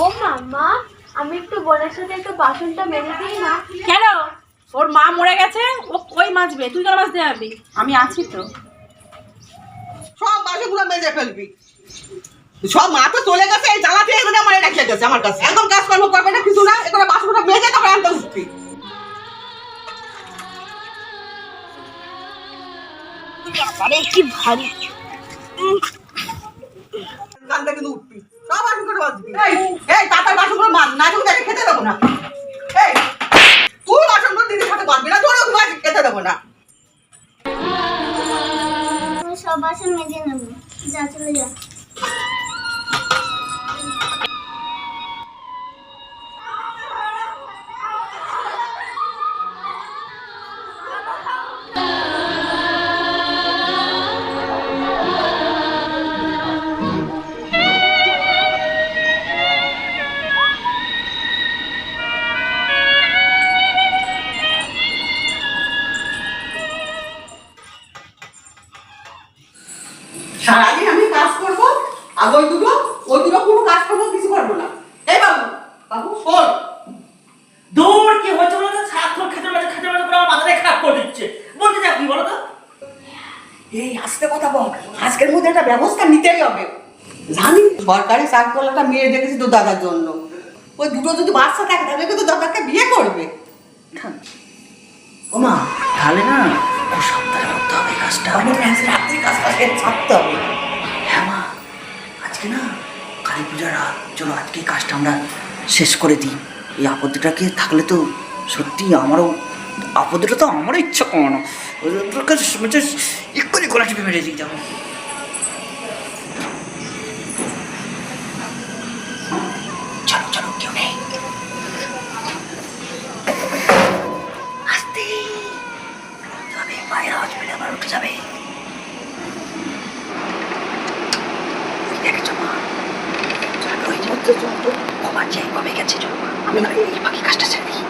ও মাম্মা আমি একটু বোনের সাথে একটু বাসনটা মেজে দিই না? কেন? ওর মা মরে গেছে ও কই মাজবে? তুই কেন মাজতে যাবি? আমি আছি তো। সব বাসনগুলো মেজে ফেলবি। সব মা তো চলে গেছে এই জ্বালাতে এগুলো আমার রেখে গেছে আমার কাছে। একদম কাজকর্ম করবে না কিছু না এগুলো বাসনগুলো মেজে তারপরে আনতে উঠবি আরে কি ভারী। গানটা কিন্তু উঠবি। সব বাসনগুলো বাজবি আমি সব বাসন মেজে নেব যা চলে যা আর ওই দুটো ওই দুটো কোনো কাজ করব কিছু করব না। এই বাবু বাবু শোন। দূর কি হচ্ছে বলো তো? সারাক্ষণ খেতে মাঝে খেতে মাঝে করে আমার মাথাটাই খারাপ করে দিচ্ছে। বলতে যা কি বলো তো? এই আস্তে কথা বল। আজকের মধ্যে একটা ব্যবস্থা নিতেই হবে। জানি সরকারি চাকরিওয়ালাটা মেয়ে দেখেছি তো দাদার জন্য। ওই দুটো যদি বাচ্চা থাকে তাহলে কিন্তু দাদাকে বিয়ে করবে। ও মা তাহলে না খুব সাবধানে করতে হবে কাজটা। আমি রাত্রি কাজটা ছাড়তে হবে। আজকে না কালী পূজার রাত চলো আজকে কাজটা আমরা শেষ করে দিই। এই আপদটাকে থাকলে তো সত্যি আমারও, আপদটা তো আমারও ইচ্ছা করে না ওদেরকে এক্ষুনি গলা টিপে মেরে দিই যাব চলো চলো ওই যে চাই কমে গেছে আমি এই পাখি কাজটা ছেড়ে দিই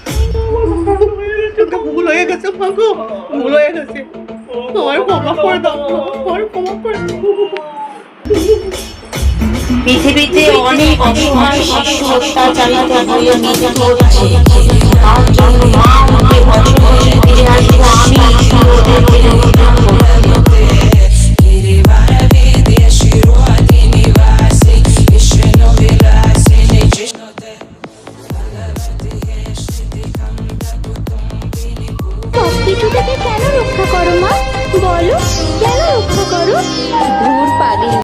ভুল গেছে, মা ভুল হয়ে গেছে। তোমার ক্ষমা করে দাও, তোমার ক্ষমা করে পৃথিবীতে অনেক অসহায় শিশু অত্যাচারিত হয়ে নিহত হচ্ছে তার জন্য মা আমাকে বছর বছর ফিরে আসব আমি ঈশ্বর ভ্রুর পাগলি।